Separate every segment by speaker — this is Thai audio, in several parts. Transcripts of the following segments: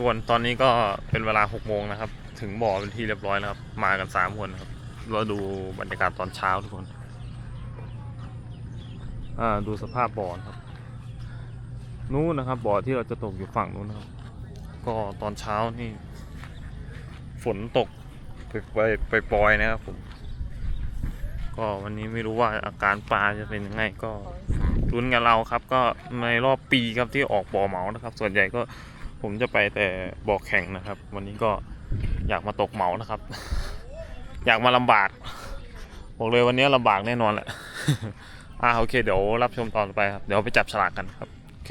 Speaker 1: ทุกคนตอนนี้ก็เป็นเวลา6โมงนะครับ ถึงบ่อเป็นที่เรียบร้อยนะครับ มากัน 3 คนครับเราดูบรรยากาศตอนเช้าทุกคน อ่าดูสภาพบ่อนครับ นู้นนะครับ บ่อที่เราจะตกอยู่ฝั่งนู้นนะครับ ก็ตอนเช้านี่ ฝนตกไปไปไปปล่อยนะครับผมก็วันนี้ไม่รู้ว่าอาการปลาจะเป็นยังไงก็ลุ้นกันเราครับ ก็ในรอบปีครับที่ออกบ่อเหมานะครับ ส่วนใหญ่ก็ ผมจะไปแต่บ่อแข่งนะครับ วันนี้ก็อยากมาตกเหมานะครับ อยากมาลำบาก บอกเลยวันนี้ลำบากแน่นอนแหละอ่าโอเค เดี๋ยวรับชมตอนไปครับ เดี๋ยวไปจับฉลากกันครับ โอเค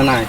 Speaker 2: thế này.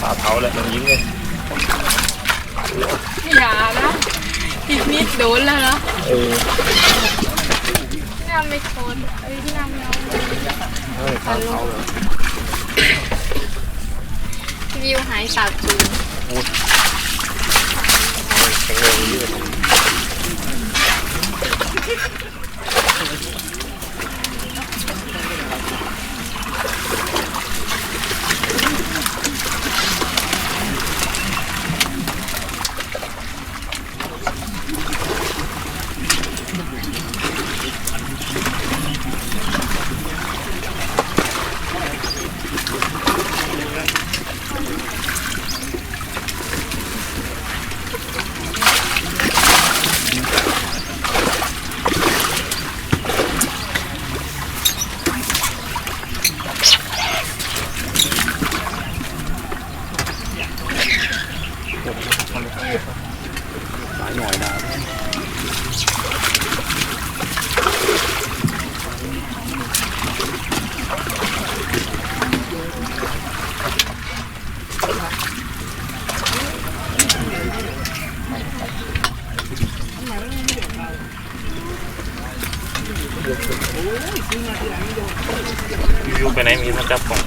Speaker 2: Phá tháo lại bằng những
Speaker 1: cái Dạ đó.
Speaker 2: Thịt mít đốn là đó Ừ. คนเอ้ยพี่นำเอา
Speaker 1: เออปลาเผาเลย
Speaker 2: วิวหายสาบสูญ
Speaker 1: แข็งแรงเยอะ
Speaker 3: หน่อยนะ
Speaker 1: วิวไปไหนมีมาจับกล่อง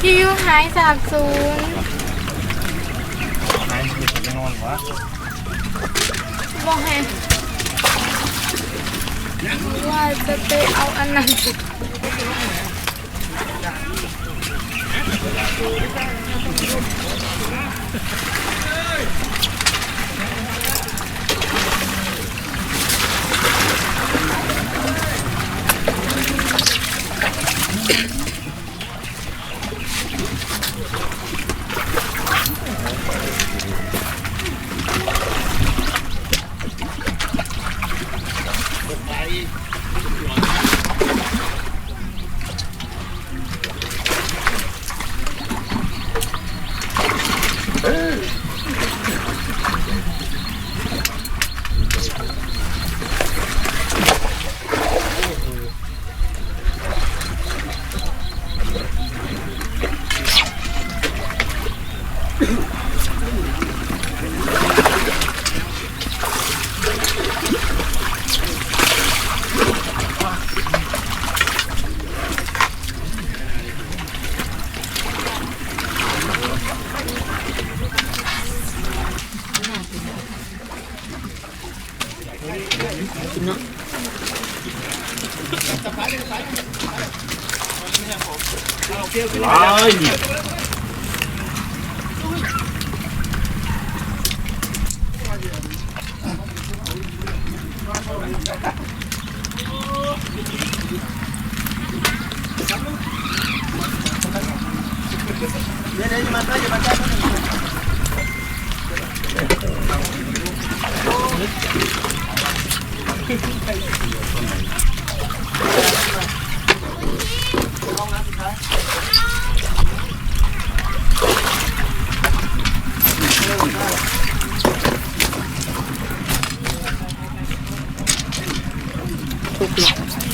Speaker 2: พี่วิวหายสาบสูญ
Speaker 1: ไหนมีคนจะนอนวะ
Speaker 2: Ngon hề Wow, tê ao ăn nằm Thank you. ai Thank you. อาอันนั้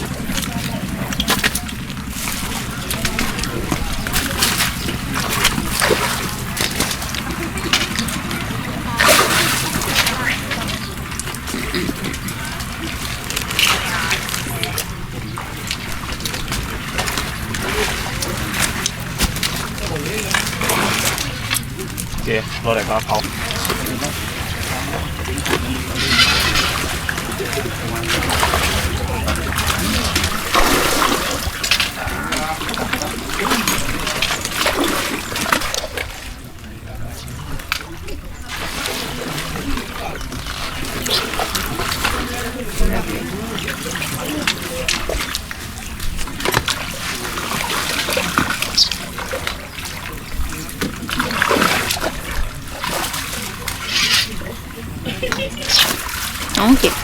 Speaker 2: น
Speaker 1: đó không 讲解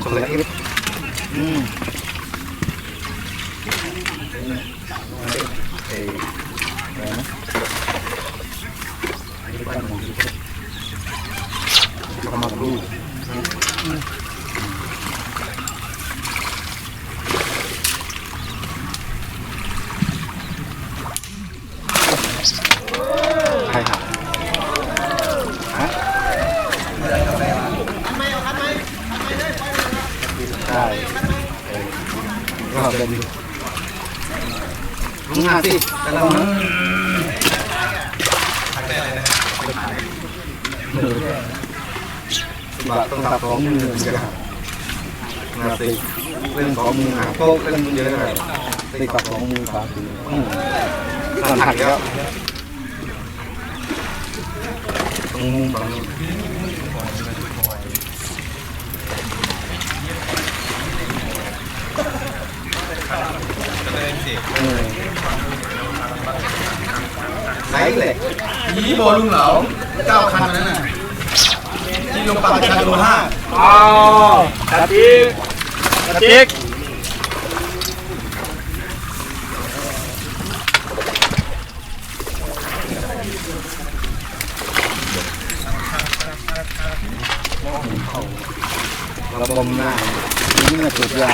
Speaker 1: Kolek. Hmm. Kamar dulu. า
Speaker 2: สิกำลั
Speaker 3: งทางได้อะไรนะบัตรต้องตัดของมือกันนะมาติเรื่องของมือหาโป๊กเรื่องเยอะเลยติดกับของมือขาตีสันหักแล้วตรงมุมแบบนี้จะได้เสียง ไหนเลย
Speaker 4: นี่โบลุงเหลาเก้าคันนั้นน่ะที่ลงปักคันโลห้า
Speaker 1: อ้าวกระติกกระติก
Speaker 3: ระบมหน้านี่น่าจุดยา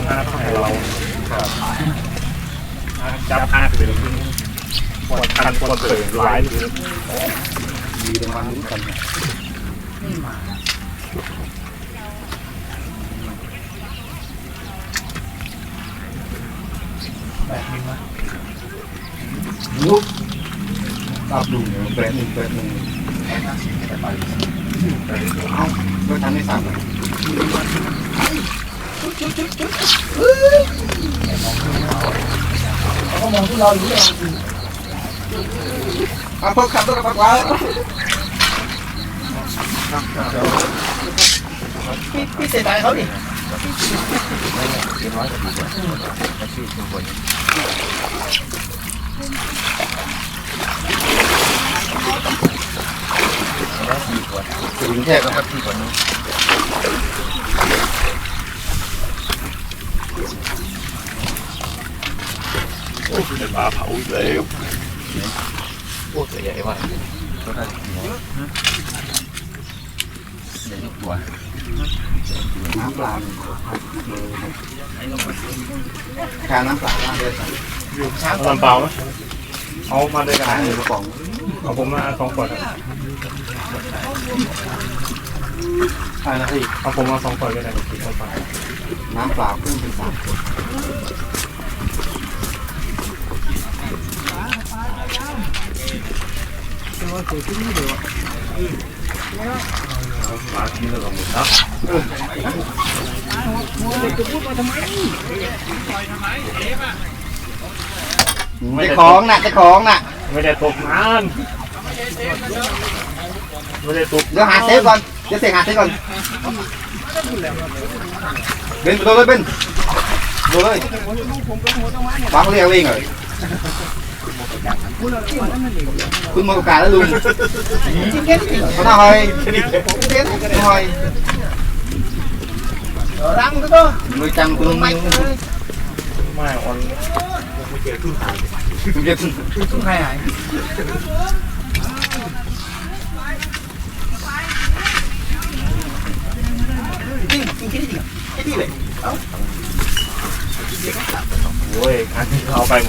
Speaker 3: ำ
Speaker 1: หน้าให้เราจับอาคือปวดคันปวดเปิดร้ายหรือ
Speaker 3: ดีตรงวันนี้กันแบบนี้วะลุกรับดูเนี่ยแปดหนึ่งแปดหนึ่งไปเอาก็ทำไม่สามเลย ขามองที่เราอยู่เลยเอาพวกขับรถกับปากว้าพี่พี่เสียดายเขาดิถึงแค่ก็ครับพี่คนนี้ โอ้เป็นปลาเผาเลยโอ้ตัวใหญ่มากน้ำปลาแค่น้ำปลาบ้างเลยครับ
Speaker 1: ตอนเปล่าไหมเอามาด้วยกัน
Speaker 3: ขายหนึ่งกระป๋อง
Speaker 1: เอาผมมาสองขวดครับ
Speaker 3: ใช่นะพี่
Speaker 1: เอาผมมาสองขวดก็ได้
Speaker 3: น้ำเปล่าเพิ่มเป็นสามขวด
Speaker 1: มากินแล้วลงนะ
Speaker 3: เจ้าของน่ะเจ้าของน่ะ
Speaker 1: ไม่ได้ตกนานไม่ได้ตก
Speaker 3: เดี๋ยวหาเซฟก่อนเดี๋ยวเสกหาเซฟก่อนเบนไปโดนเลยเบนโดนเลยฟังเรียกเองเลย tôi
Speaker 1: mua cả luôn. Có nào
Speaker 3: hay không biết không
Speaker 4: hay răng cơ nuôi trăng tôi mạnh mà
Speaker 1: còn không biết thương hại không biết thương hại Ôi, ăn thao bay một